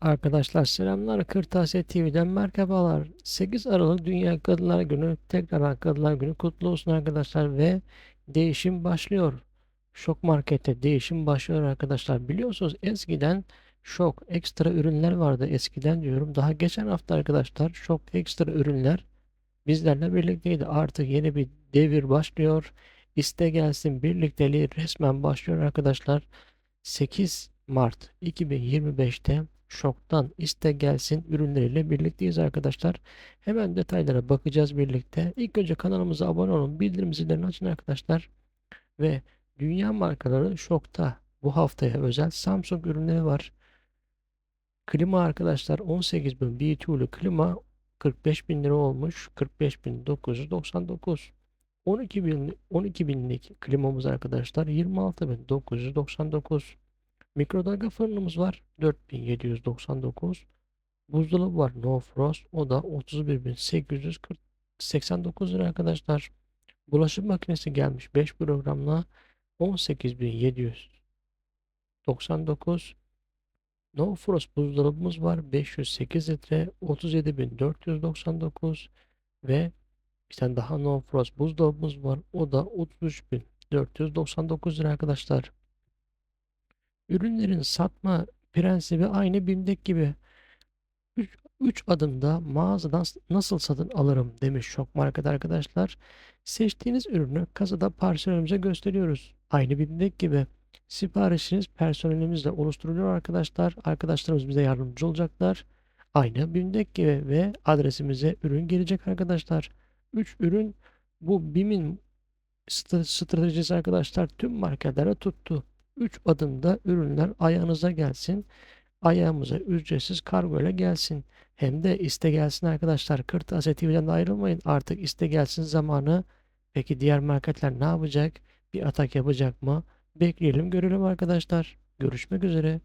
Arkadaşlar selamlar. Kırtasiye TV'den merhabalar. 8 Aralık Dünya Kadınlar Günü, tekrar Kadınlar Günü kutlu olsun arkadaşlar ve değişim başlıyor. Şok Market'te değişim başlıyor arkadaşlar. Biliyorsunuz eskiden şok ekstra ürünler vardı. Eskiden diyorum daha geçen hafta arkadaşlar şok ekstra ürünler bizlerle birlikteydi. Artık yeni bir devir başlıyor. İste gelsin birlikteliği resmen başlıyor arkadaşlar. 8 Mart 2025'te Şok'tan iste gelsin ürünleriyle birlikteyiz arkadaşlar. Hemen detaylara bakacağız birlikte. İlk önce kanalımıza abone olun. Bildirim zillerini açın arkadaşlar. Ve dünya markaları Şok'ta bu haftaya özel Samsung ürünleri var. Klima arkadaşlar 18.000 BTU'lu klima 45.000 lira olmuş. 45.999 12 bin, 12 binlik klimamız arkadaşlar 26.999 mikrodalga fırınımız var 4799 buzdolabı var No Frost o da 31.889 lira arkadaşlar bulaşık makinesi gelmiş 5 programla 18.799 No Frost buzdolabımız var 508 litre 37.499 ve bir tane daha No Frost buzdolabımız var. O da 33.499 lira arkadaşlar. Ürünlerin satma prensibi aynı BİM'deki gibi. 3 adımda mağazadan nasıl satın alırım demiş Şok Market arkadaşlar. Seçtiğiniz ürünü kasada personelimize gösteriyoruz. Aynı BİM'deki gibi. Siparişiniz personelimizle oluşturuluyor arkadaşlar. Arkadaşlarımız bize yardımcı olacaklar. Aynı BİM'deki gibi ve adresimize ürün gelecek arkadaşlar. 3 ürün bu BİM'in stratejisi arkadaşlar tüm marketlere tuttu. 3 adımda ürünler ayağınıza gelsin. Ayağımıza ücretsiz kargo ile gelsin. Hem de iste gelsin arkadaşlar. Kırtasiye TV'den de ayrılmayın. Artık iste gelsin zamanı. Peki diğer marketler ne yapacak? Bir atak yapacak mı? Bekleyelim görelim arkadaşlar. Görüşmek üzere.